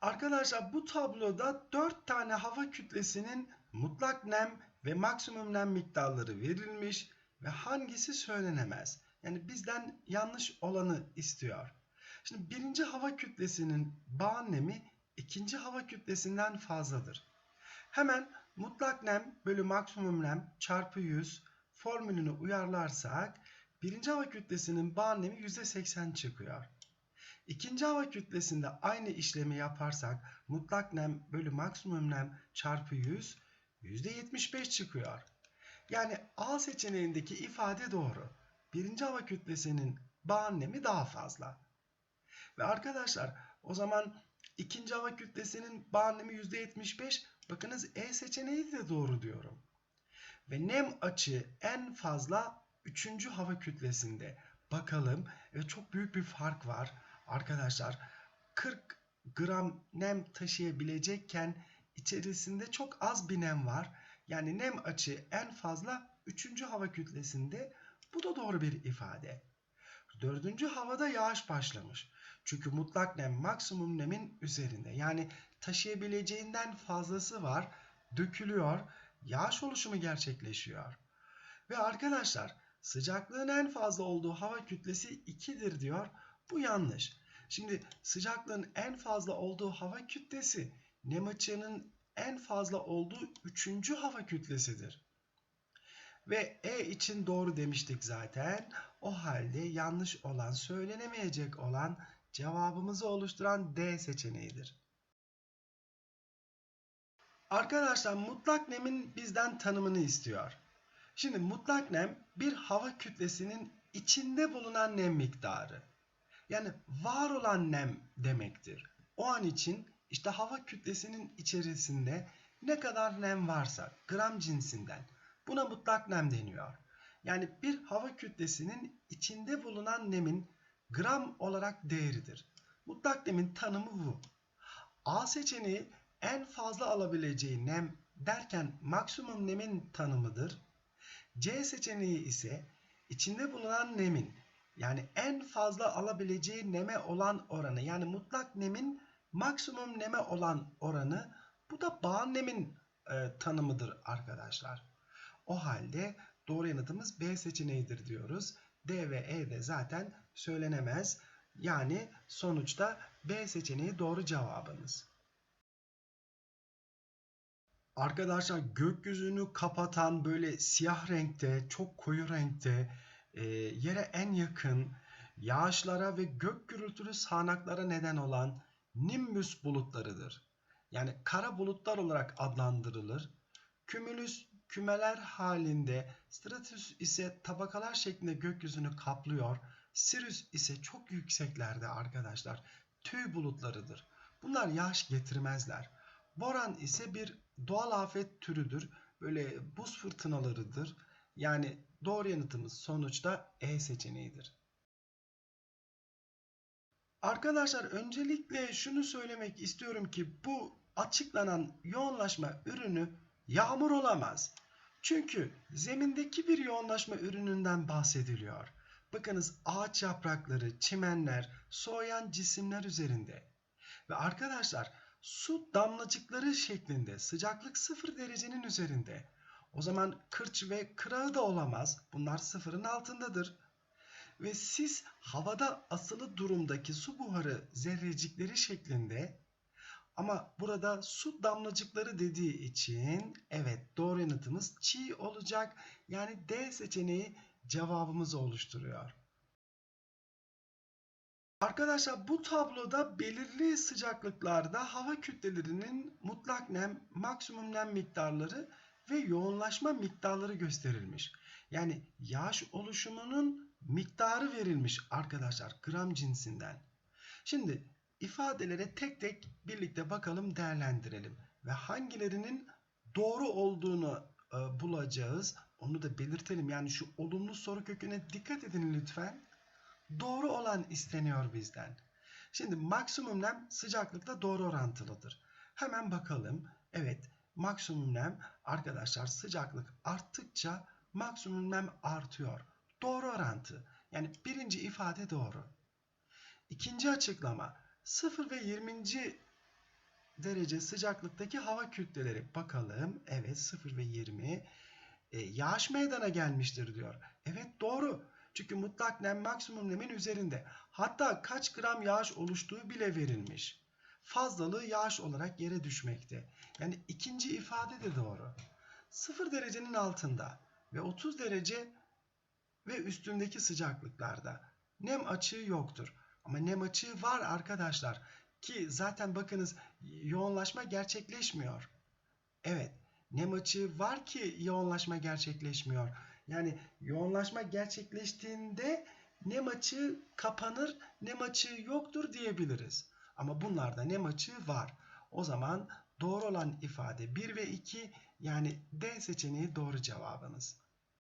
Arkadaşlar bu tabloda 4 tane hava kütlesinin mutlak nem ve maksimum nem miktarları verilmiş ve hangisi söylenemez. Yani bizden yanlış olanı istiyor. Şimdi birinci hava kütlesinin bağ nemi ikinci hava kütlesinden fazladır. Hemen mutlak nem bölü maksimum nem çarpı 100 formülünü uyarlarsak birinci hava kütlesinin bağ nemi %80 çıkıyor. İkinci hava kütlesinde aynı işlemi yaparsak mutlak nem bölü maksimum nem çarpı 100 %75 çıkıyor. Yani A seçeneğindeki ifade doğru. Birinci hava kütlesinin bağ nemi daha fazla. Ve arkadaşlar o zaman ikinci hava kütlesinin bağ nemi %75 bakınız E seçeneği de doğru diyorum. Ve nem açı en fazla üçüncü hava kütlesinde. Bakalım ve çok büyük bir fark var. Arkadaşlar 40 gram nem taşıyabilecekken içerisinde çok az bir nem var. Yani nem açı en fazla 3. hava kütlesinde. Bu da doğru bir ifade. Dördüncü havada yağış başlamış. Çünkü mutlak nem maksimum nemin üzerinde. Yani taşıyabileceğinden fazlası var. Dökülüyor. Yağış oluşumu gerçekleşiyor. Ve arkadaşlar sıcaklığın en fazla olduğu hava kütlesi 2'dir diyor. Bu yanlış. Şimdi sıcaklığın en fazla olduğu hava kütlesi nem açığının en fazla olduğu üçüncü hava kütlesidir. Ve E için doğru demiştik zaten. O halde yanlış olan, söylenemeyecek olan cevabımızı oluşturan D seçeneğidir. Arkadaşlar mutlak nemin bizden tanımını istiyor. Şimdi mutlak nem bir hava kütlesinin içinde bulunan nem miktarı. Yani var olan nem demektir. O an için işte hava kütlesinin içerisinde ne kadar nem varsa gram cinsinden buna mutlak nem deniyor. Yani bir hava kütlesinin içinde bulunan nemin gram olarak değeridir. Mutlak nemin tanımı bu. A seçeneği en fazla alabileceği nem derken maksimum nemin tanımıdır. C seçeneği ise içinde bulunan nemin yani en fazla alabileceği neme olan oranı yani mutlak nemin maksimum neme olan oranı bu da bağ nemin e, tanımıdır arkadaşlar. O halde doğru yanıtımız B seçeneğidir diyoruz. D ve E de zaten söylenemez. Yani sonuçta B seçeneği doğru cevabımız. Arkadaşlar gökyüzünü kapatan böyle siyah renkte, çok koyu renkte, e, yere en yakın, yağışlara ve gök gürültülü sağanaklara neden olan nimbüs bulutlarıdır. Yani kara bulutlar olarak adlandırılır. Kümülüs kümeler halinde, stratus ise tabakalar şeklinde gökyüzünü kaplıyor. Sirius ise çok yükseklerde arkadaşlar. Tüy bulutlarıdır. Bunlar yağış getirmezler. Boran ise bir doğal afet türüdür. Böyle buz fırtınalarıdır. Yani doğru yanıtımız sonuçta E seçeneğidir. Arkadaşlar öncelikle şunu söylemek istiyorum ki bu açıklanan yoğunlaşma ürünü yağmur olamaz. Çünkü zemindeki bir yoğunlaşma ürününden bahsediliyor. Bakınız ağaç yaprakları, çimenler, soğuyan cisimler üzerinde. Ve arkadaşlar su damlacıkları şeklinde sıcaklık 0 derecenin üzerinde. O zaman kırç ve kırağı da olamaz. Bunlar sıfırın altındadır. Ve sis havada asılı durumdaki su buharı zerrecikleri şeklinde ama burada su damlacıkları dediği için evet doğru yanıtımız çiğ olacak. Yani D seçeneği cevabımızı oluşturuyor. Arkadaşlar bu tabloda belirli sıcaklıklarda hava kütlelerinin mutlak nem, maksimum nem miktarları ve yoğunlaşma miktarları gösterilmiş. Yani yağış oluşumunun miktarı verilmiş arkadaşlar gram cinsinden. Şimdi ifadelere tek tek birlikte bakalım değerlendirelim ve hangilerinin doğru olduğunu e, bulacağız. Onu da belirtelim. Yani şu olumlu soru köküne dikkat edin lütfen. Doğru olan isteniyor bizden. Şimdi maksimum nem sıcaklıkla doğru orantılıdır. Hemen bakalım. Evet maksimum nem arkadaşlar sıcaklık arttıkça maksimum nem artıyor. Doğru orantı. Yani birinci ifade doğru. İkinci açıklama 0 ve 20. derece sıcaklıktaki hava kütleleri. Bakalım. Evet 0 ve 20. E, yağış meydana gelmiştir diyor. Evet doğru. Çünkü mutlak nem maksimum nemin üzerinde. Hatta kaç gram yağış oluştuğu bile verilmiş. Fazlalığı yağış olarak yere düşmekte. Yani ikinci ifade de doğru. 0 derecenin altında ve 30 derece ve üstündeki sıcaklıklarda nem açığı yoktur. Ama nem açığı var arkadaşlar. Ki zaten bakınız yoğunlaşma gerçekleşmiyor. Evet, nem açığı var ki yoğunlaşma gerçekleşmiyor. Yani yoğunlaşma gerçekleştiğinde nem açığı kapanır, nem açığı yoktur diyebiliriz. Ama bunlarda nem açığı var. O zaman doğru olan ifade 1 ve 2 yani D seçeneği doğru cevabınız.